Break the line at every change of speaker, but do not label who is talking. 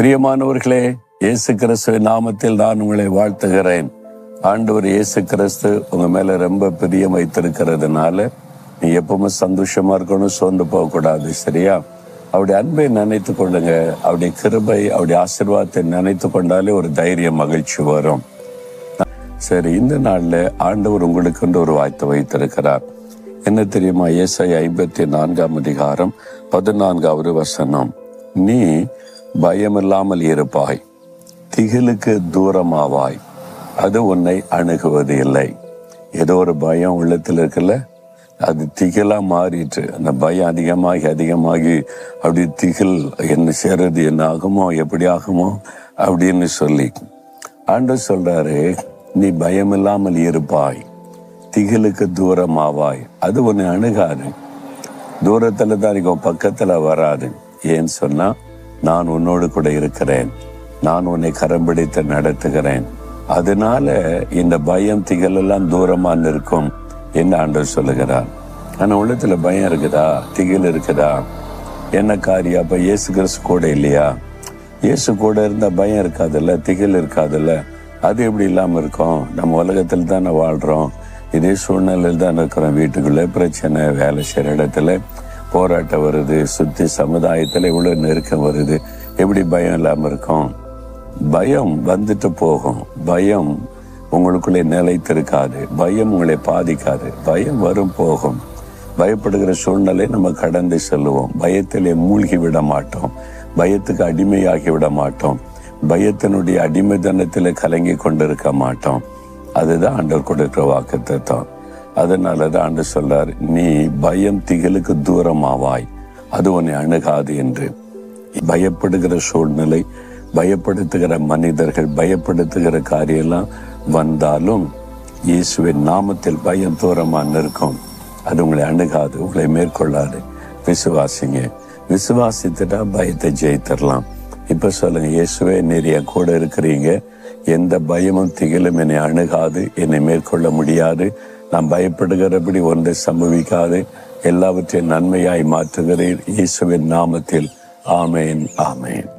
பிரியமானவர்களே இயேசு கிறிஸ்து நாமத்தில் நான் உங்களை வாழ்த்துகிறேன். ஆண்டவர் இயேசு கிறிஸ்து உங்க மேல ரொம்ப பிரியம் வைத்திருக்கிறதுனால நீ எப்பவுமே சந்தோஷமா இருக்கணும் சோர்ந்து போகக்கூடாது சரியா? அவருடைய அன்பை நினைத்து கொள்ளுங்க. அவருடைய கிருபை அவருடைய ஆசிர்வாதத்தை நினைத்து கொண்டாலே ஒரு தைரியம் மகிழ்ச்சி வரும். சரி இந்த நாள்ல ஆண்டவர் உங்களுக்கு ஒரு வாய்த்து வைத்திருக்கிறார். என்ன தெரியுமா? ஏசை ஐம்பத்தி நான்காம் அதிகாரம் பதினான்காவது வசனம். நீ பயமில்லாமல் இருப்பாய். திகிலுக்கு தூரமாவாய். அது உன்னை அணுகுவது இல்லை ஏதோ ஒரு பயம் உள்ளத்தில் இருக்குல்ல? அது திகிலா மாறிட்டு அந்த பயம் அதிகமாகி அதிகமாகி அப்படி திகில் என்ன செய்யறது என்ன ஆகுமோ எப்படி ஆகுமோ அப்படின்னு சொல்லி. ஆண்டு சொல்றாரு நீ பயமில்லாமல் இருப்பாய். திகிலுக்கு தூரமாவாய். அது உன்னை அணுகாது. தூரத்தில் தான் இருக்கும் பக்கத்தில் வராது. ஏன்னு சொன்னா நான் உன்னோடு கூட இருக்கிறேன். நான் உன்னை கரம் பிடித்து நடத்துகிறேன். அதனால இந்த பயம் திகழெல்லாம் தூரமாக தூரமா நிற்கும் என்று ஆண்டவர் சொல்லுகிறார். ஆனா உள்ளத்துல பயம் இருக்குதா? திகில் இருக்குதா? என்ன காரியம்? அப்ப இயேசு கிறிஸ்து கூட இல்லையா? இயேசு கூட இருந்தா பயம் இருக்காதுல்ல? திகில் இருக்காதுல்ல? அது எப்படி இல்லாம இருக்கும்? நம்ம உலகத்தில் தானே வாழ்றோம். இதே சூழ்நிலையில் தான் இருக்கிறோம். வீட்டுக்குள்ள பிரச்சனை வேலை செய்யற இடத்துல. போராட்டம் வருது சுத்தி சமுதாயத்துல இவ்வளவு நெருக்கம் வருது. எப்படி பயம் இல்லாம இருக்கும்? பயம் வந்துட்டு போகும். பயம் உங்களுக்குள்ளே நிலைத்திருக்காது. பயம் உங்களை பாதிக்காது. பயம் வரும் போகும். பயப்படுகிற சூழ்நிலை நம்ம கடந்து செல்லுவோம். பயத்திலே மூழ்கி விட மாட்டோம். பயத்துக்கு அடிமையாகி விட மாட்டோம். பயத்தினுடைய அடிமைதனத்தில் கலங்கி கொண்டிருக்க மாட்டோம். அதுதான் ஆண்டவர் கொடுக்கிற வாக்கு தத்துவம் அதனாலதான் ஆண்டு சொல்றார் நீ பயம் திகிலுக்கு தூரமாவாய் அது உன்னை அணுகாது என்று. பயப்படுகிற சூழ்நிலை பயப்படுத்துகிற மனிதர்கள் பயப்படுத்துகிற காரியெல்லாம் வந்தாலும் இயேசுவின் நாமத்தில் பயம் தூரமா நிற்கும். அது உங்களை அணுகாது உங்களை மேற்கொள்ளாது. விசுவாசிங்க விசுவாசித்துட்டா பயத்தை ஜெயித்திடலாம் இப்ப சொல்லுங்க இயேசுவே நிறைய கூட இருக்கிறீங்க. எந்த பயமும் திகிலும் என்னை அணுகாது என்னை மேற்கொள்ள முடியாது. நாம் பயப்படுகிறபடி ஒன்றை சம்பவிக்காது. எல்லாவற்றையும் நன்மையாய் மாற்றுகிறேன் இயேசுவின் நாமத்தில். ஆமேன் ஆமேன்.